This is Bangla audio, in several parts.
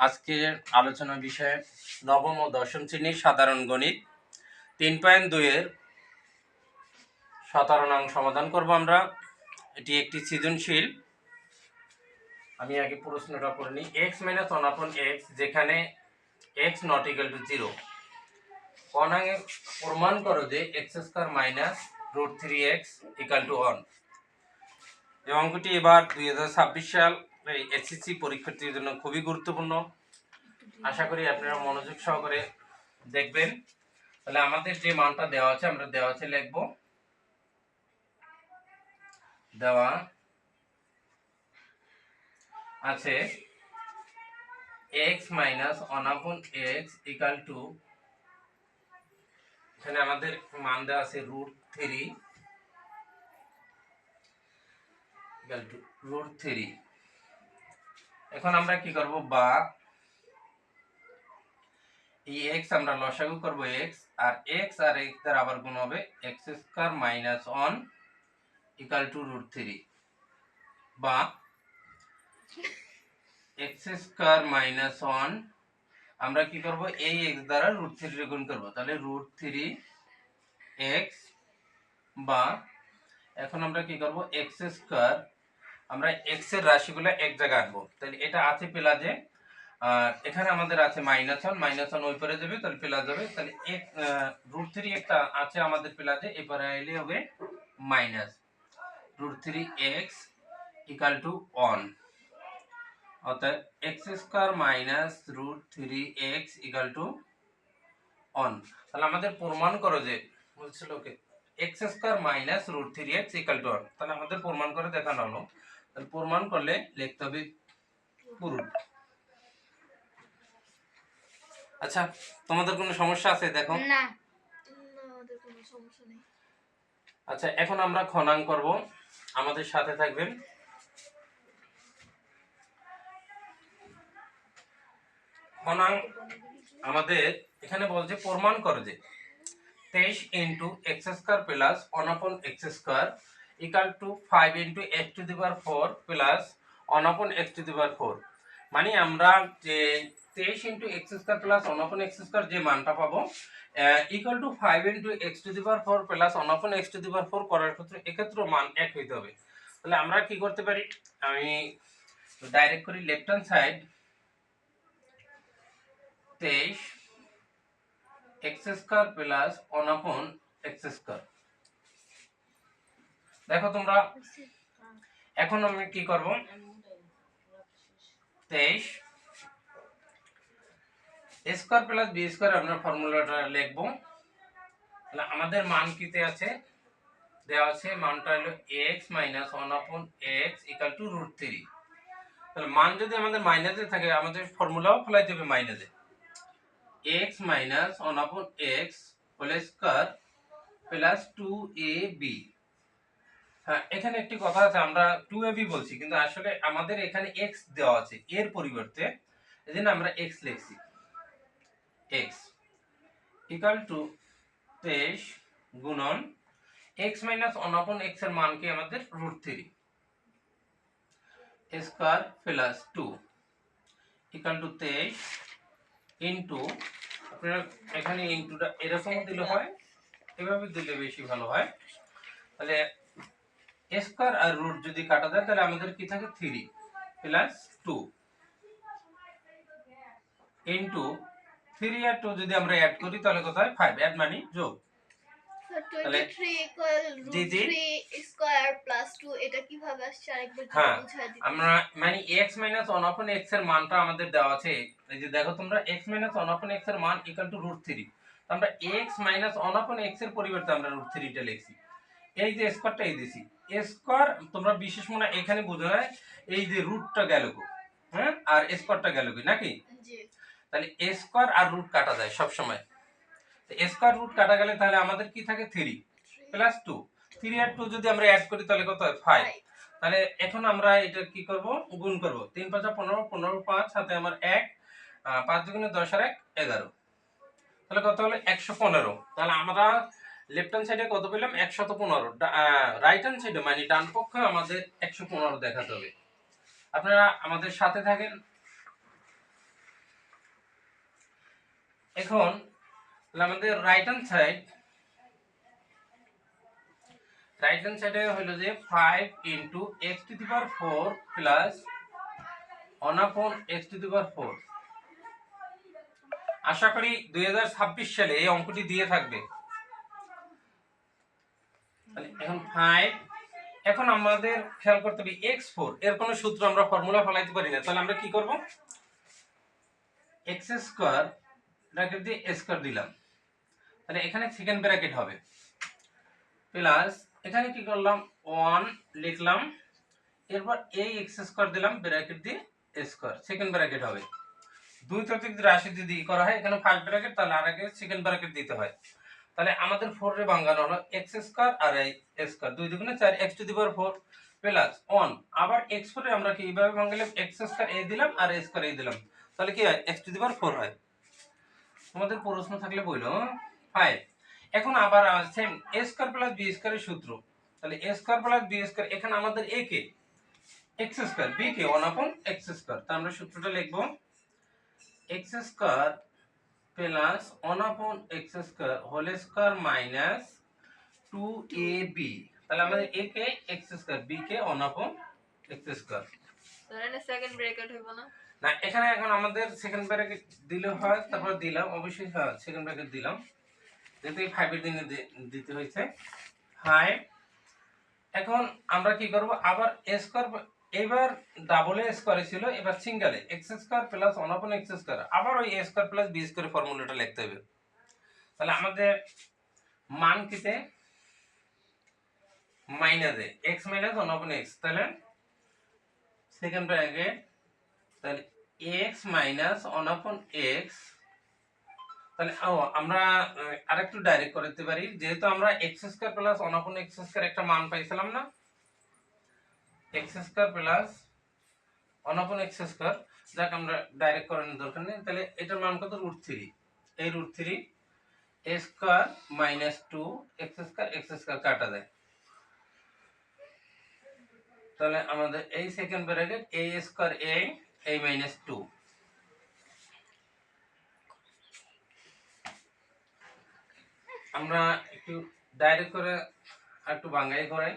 আজকের আলোচনা বিষয় নবম ও দশম শ্রেণির সাধারণ গণিত। তিন পয়েন্ট সমাধান করব আমরা। এটি একটি সৃজনশীল। আমি আগে প্রশ্নটা করে নিই। এক্স মাইনাস ওয়ান এক্স যেখানে x not equal to zero অনাঙ্গে প্রমাণ করো যে x square minus root three x equal to one এই অঙ্কটি এবার দুই ছাব্বিশ সাল এসএসসি পরীক্ষার্থীর জন্য খুবই গুরুত্বপূর্ণ। আশা করি আপনারা মনোযোগ সহকারে দেখবেন। তাহলে আমাদের যে মানটা দেওয়া আছে, আমরা দেওয়া আছে লিখব। দেওয়া আছে x minus one upon x equal to. এখানে আমাদের মান দেওয়া আছে root three. Equal to root three এখন আমরা কি করব? বা এই এক্স আমরা লসাগু করব এক্স আর এক্স আর এক্স দ্বারা আবার গুণ হবে x square minus one equal to root three বা এক্স স্কোয়ার মাইনাস ওয়ান আমরা কি করব? এই এক্স দ্বারা রুট থ্রি গুণ করব। তাহলে রুট থ্রি এক্স বা এখন আমরা কি করব? এক্স স্কোয়ার আমরা এক্সের রাশিগুলো এক জায়গায় আনব। তাহলে এটা আছে প্লাজে এখানে আমাদের আছে মাইনাস ওয়ান মাইনাস ওয়ান ওই পারে যাবে, তাহলে প্লাস যাবে তাহলে এক রুট থ্রি একটা আছে আমাদের প্লাসে এপারে এলে হবে minus root three x equal to one অর্থাৎ x square minus root three x equal to one তাহলে আমাদের প্রমাণ করো যে, বলছিল ওকে x square minus root three x equal to one তাহলে আমাদের প্রমাণ করে দেখানো হলো। তাহলে প্রমাণ করলে লিখতে হবে পুরুট আচ্ছা তোমাদের কোনো সমস্যা আছে? দেখো। না। আচ্ছা এখন আমরা খনাং করব। আমাদের সাথে থাকবেন। খনাং আমাদের এখানে বলছে প্রমাণ করে যে তেইশ into x square plus one upon x square equal to five into x to the power four plus one upon x to the power four মানে আমরা যে তেইশ into x square plus one upon x square যে মানটা পাবো equal to five into x to the power four plus one upon x to the power four করার ক্ষেত্রে এক্ষেত্রে মান এক হইতে হবে। তাহলে আমরা কি করতে পারি? আমি ডাইরেক্ট করি লেফট হ্যান্ড সাইড তেইশ x square plus one upon x square দেখো তোমরা, এখন আমি কি করব? তেইশ। স্কোয়ার প্লাস বি স্কোয়ার আমরা ফর্মুলাটা লিখব। তাহলে আমাদের মান কিতে আছে? দেওয়া আছে, মানটা হলো x minus one upon x equal to root three তাহলে মান যদি আমাদের মাইনাসে থাকে, আমাদের ফর্মুলাও ফেলাইতে হবে মাইনাসে x minus one upon x whole square plus two a b হ্যাঁ এখানে একটি কথা আছে, আমরা টু এ বি বলছি, কিন্তু আসলে আমাদের এখানে এক্স দেওয়া আছে, এর পরিবর্তে এই জন্য আমরা এক্স লিখছি। এক্স ইকাল টু তেইশ গুণন এক্স মাইনাস ওয়ান আপন এক্সের মান কি আমাদের root three square plus two equal to তেইশ ইন্টু আপনারা এখানে ইন্টুটা এরকম দিলে হয়, এভাবে দিলে বেশি ভালো হয়। তাহলে স্কোয়ার আর রুট যদি কাটা যায় তাহলে আমাদের কি থাকে? Three plus two into three আর টু যদি আমরা অ্যাড করি তাহলে কত হয় ফাইভ অ্যাড মানে যোগ। তাহলে- 23 ইকুয়াল রুট জি, জি। স্কয়ার প্লাস 2 এটা কীভাবে আসছে? আরেকবার যদি হ্যাঁ, আমরা মানে x এর মানটা আমাদের দেওয়া আছে। এই যে দেখো তোমরা x এর মান ইকুয়াল টু রুট থ্রি আমরা x এর পরিবর্তে আমরা রুট থ্রিটা লিখছি। এই যে স্কোয়ারটা এই দিছি স্কোয়ার তোমরা বিশেষ মনে এখানে বোঝা যায় এই যে রুটটা গেল গো হ্যাঁ? আর স্কোয়ারটা গেল কি নাকি? জি। তাহলে স্কোয়ার আর রুট কাটা যায় সব সময় স্কোয়ার রুট কাটা গেলে তাহলে আমাদের কি থাকে? Three plus two. থ্রি আর টু যদি আমরা অ্যাড করি তাহলে কত হয়? ফাইভ তাহলে এখন আমরা এটা কি করব? গুণ করব। তিন পাঁচা পনেরো পনেরো পাঁচ সাথে আমার এক পাঁচ দুগুণে দশ আর এক এগারো। তাহলে কত হলো? একশো পনেরো। তাহলে আমরা লেফট হ্যান্ড সাইডে কত পেলাম? একশত পনেরো। রাইট হ্যান্ড সাইডে মানে ডান পক্ষে আমাদের একশো পনেরো দেখাতে হবে। আপনারা আমাদের সাথে থাকেন। এখন আমাদের right hand side right hand সাইডে হলো যে five into x to the power four plus one upon x to the power four আশা করি দুই হাজার ছাব্বিশ সালে এই অঙ্কটি দিয়ে থাকবে। তাহলে এখন আমাদের খেয়াল করতে হবে এক্স ফোর এর কোনো সূত্র আমরা ফর্মুলা ফলাইতে পারি না। তাহলে আমরা কি এক্স স্কোয়ার ব্র্যাকেট দিয়ে স্কোয়ার দিলাম। তাহলে এখানে সেকেন্ড ব্র্যাকেট হবে। প্লাস এখানে কি করলাম? ওয়ান লিখলাম। এরপর এই এক্স স্কোয়ার দিলাম ব্র্যাকেট দিয়ে স্কোয়ার সেকেন্ড ব্র্যাকেট হবে। দুই তৃতীয় রাশি যদি করা হয়, এখানে ফার্স্ট ব্র্যাকেট তাহলে আর আগে সেকেন্ড ব্র্যাকেট দিতে হয়। তাহলে আমাদের ফোর রে বাঙ্গানো হলো এক্স স্কোয়ার আর এই স্কোয়ার দুই দুগুণে চার x to the power four plus one আবার এক্স ফোরে আমরা কি এইভাবে ভাঙলাম? এক্স স্কোয়ার এ দিলাম আর এ স্কোয়ার এ দিলাম। তাহলে কি হয়? X to the power four হয়। তোমাদের প্রশ্ন থাকলে বইলো। ফাইভ এখন আবার same a square plus b স্কোয়ারের সূত্র। তাহলে a square plus b square এখানে আমাদের এ কে? এক্স স্কোয়ার বি কে? ওয়ান আপন এক্স স্কোয়ার তা আমরা সূত্রটা লিখব। X square plus one upon x square whole square minus two a b. তাহলে আমাদের এ কে এক্স স্কোয়ার বি কে one upon x square. Second হইব না? না এখানে এখন আমাদের সেকেন্ড ব্র্যাকেট দিলে হয় তারপর দিলাম অবশ্যই হ্যাঁ সেকেন্ড ব্র্যাকেট দিলাম। যেহেতু এই ফাইভের দিনে দিতে হয়েছে। ফাইভ এখন আমরা কি করব? আবার এ স্কোয়ার এবার ডাবল স্কোয়ারে ছিল, এবার সিঙ্গেলে x square plus one upon x square আবার ওই a square plus b square ফর্মুলাটা লিখতে হবে। তাহলে আমাদের মান কিতে মাইনাস এ x minus one upon x তাহলে সেকেন্ড ব্র্যাকেট তাহলে x minus one upon x তাহলে আমরা আরেকটু ডাইরেক্ট করতে পারি, যেহেতু আমরা x square plus one upon x square একটা মান পাইছিলাম না x square plus one upon x square যাক, আমরা ডাইরেক্ট করানোর দরকার নেই। তাহলে এটার মান কত? রুট থ্রি এই রুট থ্রি এ square minus two x square x square কাটা দেয়। তাহলে আমাদের এই সেকেন্ড ব্র্যাকেট এ স্কোয়ার এ এই মাইনাস টু আমরা একটু ডাইরেক্ট করে একটু বাঙ্গাই করাই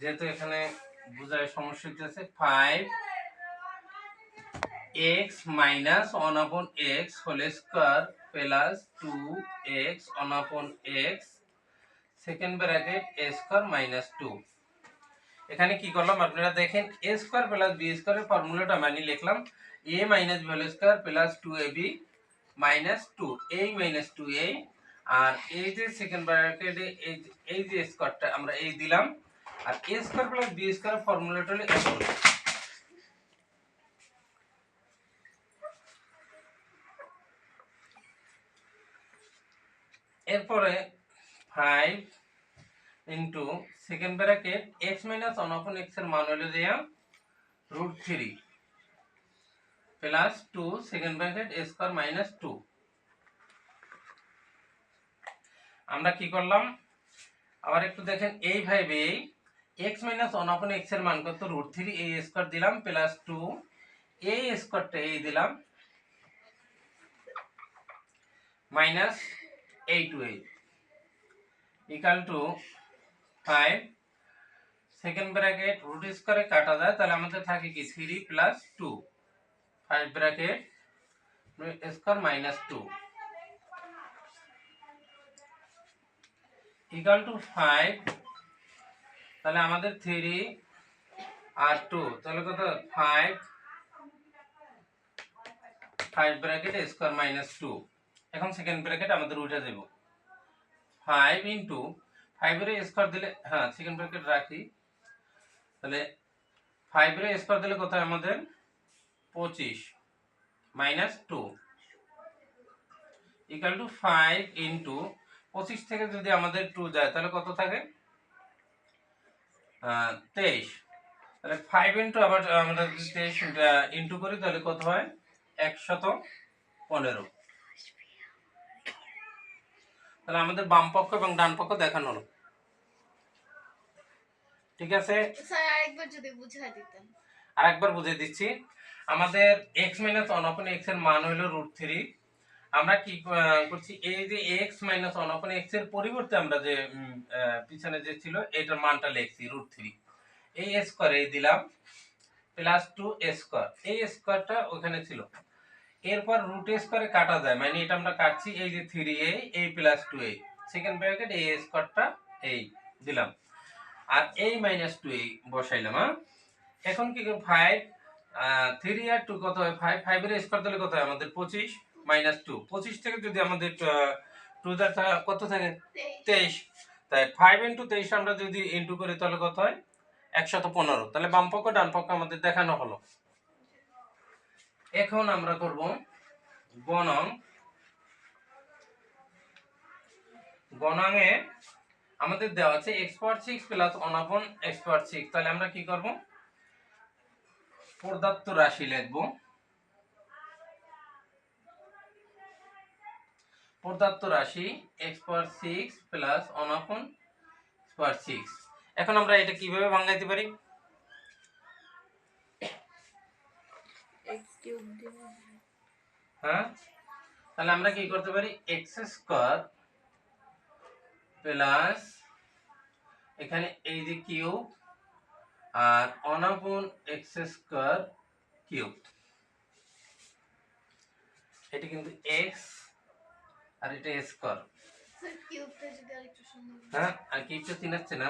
যেহেতু এখানে বোঝায় সমস্যা হচ্ছে five x minus one upon x whole square plus two x one upon x second bracket এ স্কোয়ার মাইনাস টু এখানে কি করলাম? আপনারা দেখেন এ স্কোয়ার প্লাস বি স্কোয়ারের ফর্মুলাটা মানি লিখলাম। A minus b whole square plus two a b minus two a minus two a আর এই যে সেকেন্ড ব্র্যাকেটে এই এই যে স্কোয়ারটা আমরা এই দিলাম। আর a square plus b square ফর্মুলাটা হলো এ এরপরে five into second bracket x minus one upon এক্সের মান হলো দেয়া root three plus two second bracket এ স্কোয়ার মাইনাস টু আমরা কি করলাম? আবার একটু দেখেন এইভাবে এক্স মাইনাস ওয়ান অপন এক্সের মান কত? রুট থ্রি এই স্কোয়ার দিলাম প্লাস টু এই স্কোয়ারটা এই দিলাম minus eight two eight equal to five second bracket root স্কোয়ারে কাটা যায়, তাহলে আমাদের থাকে কি? Three plus two five bracket square minus two equal to five তাহলে আমাদের থ্রি আর টু তাহলে কত? Five five bracket square minus two এখন সেকেন্ড ব্র্যাকেট আমাদের উঠে যাব ফাইভ ইন্টু ফাইভের স্কোয়ার দিলে হ্যাঁ সেকেন্ড ব্র্যাকেট রাখি। তাহলে ফাইভের স্কোয়ার দিলে কত আমাদের? পঁচিশ minus two equal to five into পঁচিশ থেকে যদি আমাদের টু যায়, তাহলে কত থাকে? তেইশ। তাহলে ফাইভ ইন্টু আবার আমরা যদি তেইশ ইন্টু করি তাহলে কত হয়? একশত পনেরো। তাহলে আমাদের বাম পক্ষ এবং ডান পক্ষ দেখানো হলো। ঠিক আছে? স্যার আরেকবার যদি বুঝাই দিতেন। আরেকবার বুঝিয়ে দিচ্ছি। আমাদের এক্স মাইনাস ওয়ান অপন এক্সের মান হলো রুট থ্রি আমরা কি করছি, এই যে এক্স মাইনাস ওয়ান অপন এক্সের পরিবর্তে আমরা যে পিছনে যে ছিল, এটার মানটা লিখছি রুট থ্রি এই স্কোয়ারে দিলাম প্লাস টু স্কোয়ার এই স্কোয়ারটা ওখানে ছিল। এরপর রুট স্কোয়ারে কাটা যায় মানে এটা আমরা কাটছি, এই যে থ্রি এ এই প্লাস টু এ সেকেন্ড ব্র্যাকেট এই স্কোয়ারটা এই দিলাম। আর এই মাইনাস টু এই বসাইলাম হ্যাঁ? এখন কি ফাইভ থ্রি আর টু কত হয়? ফাইভ ফাইভের স্কোয়ার দিলে কত হয়? আমাদের পঁচিশ। মাইনাস টু পঁচিশ থেকে যদি আমাদের টু কত থাকে? তেইশ। তেইশ। তাই ফাইভ ইন্টু তেইশ আমরা যদি ইন্টু করি তাহলে কত হয়? একশত পনেরো। তাহলে বাম পক্ষ ডান পক্ষ আমাদের দেখানো হলো। এখন আমরা করব গণং। গণাঙে আমাদের দেওয়া আছে x power six plus one upon x power six তাহলে আমরা কি করব? প্রদত্ত রাশি লিখব। প্রদত্ত রাশি x power six plus one upon power six এখন আমরা এটা কীভাবে ভাঙাইতে পারি? হ্যাঁ? তাহলে আমরা কি করতে পারি? এক্স স্কোয়ার প্লাস এখানে এই যে কিউব আর one upon x square cube এটা কিন্তু এক্স আর এটা স্কোয়ার হ্যাঁ। আর কিউবটা তিন আসছে না।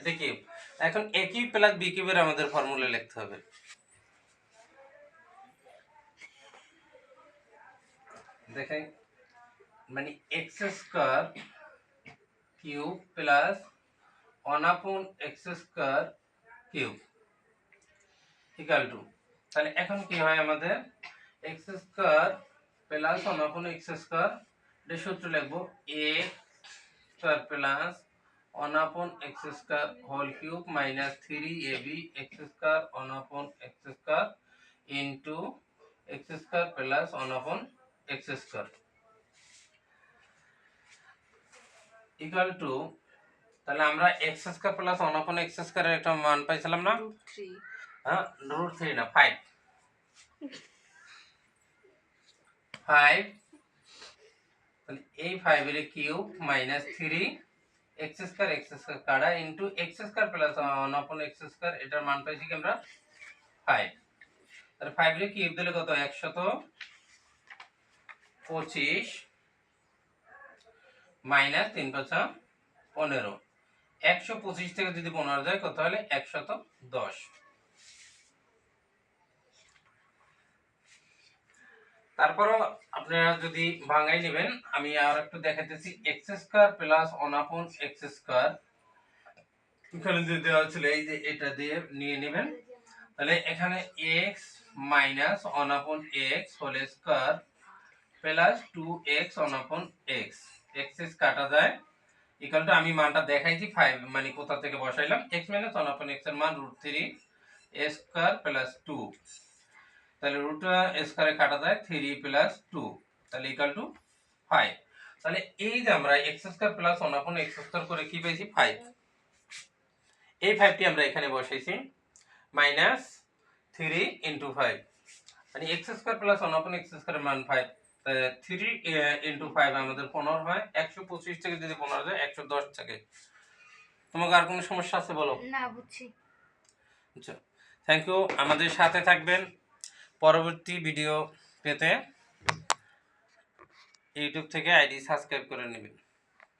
এটা কিউব এখন এ কিউব প্লাস বি কিউবের আমাদের ফর্মুলা লিখতে হবে। দেখেন মানে x square cube plus one upon x square cube equal to তাহলে এখন কি হয় আমাদের? X square plus one upon x square এটা সূত্র লিখব a square plus one upon x square whole cube minus three a b x square one upon x square into x square plus one upon x square equal to তাহলে আমরা x square plus one upon x স্কোয়ারের একটা মান পাইছিলাম না? রুট থ্রি হ্যাঁ রুট থ্রি না ফাইভ ফাইভ তাহলে এই ফাইভের cube minus three x square x square কাটা into x square plus one upon x square এটার মান পাইছি কি আমরা? ফাইভ তাহলে ফাইভের কিউব দিলে কত? একশত পঁচিশ মাইনাস তিন পাঁচা পনেরো। একশো পঁচিশ থেকে যদি পনেরো যায়, কত হলে? একশত দশ। তারপরও আপনারা যদি ভাঙাই নেবেন, আমি আর একটু দেখাতেছি x square plus one upon x square এখানে যে দেওয়া ছিল, এই যে এটা দিয়ে নিয়ে নেবেন। তাহলে এখানে x minus one upon x whole square plus two x one upon x x x কাটা যায়। ইকাল টু আমি মানটা দেখাইছি ফাইভ মানে কোথা থেকে বসাইলাম? এক্স মাইনাস অনাপন এক্সের মান রুট থ্রি এ স্কোয়ার প্লাস টু তাহলে রুট স্কোয়ারে কাটা যায় থ্রি প্লাস টু তাহলে ইকাল টু ফাইভ তাহলে এই যে আমরা x square plus one upon x square করে কি পেয়েছি? ফাইভ এই ফাইভটি আমরা এখানে বসাইছি মাইনাস থ্রি ইন্টু ফাইভ মানে x square plus one upon x স্কোয়ারের মান ফাইভ থ্রি ইন্টু ফাইভ আমাদের পনেরো হয় একশো পঁচিশ থেকে যদি পনেরো যায় একশো দশ থাকে। তোমাকে আর কোনো সমস্যা আছে বলো? না বুঝছি। আচ্ছা থ্যাংক ইউ আমাদের সাথে থাকবেন। পরবর্তী ভিডিও পেতে ইউটিউব থেকে আইডি সাবস্ক্রাইব করে নেবেন।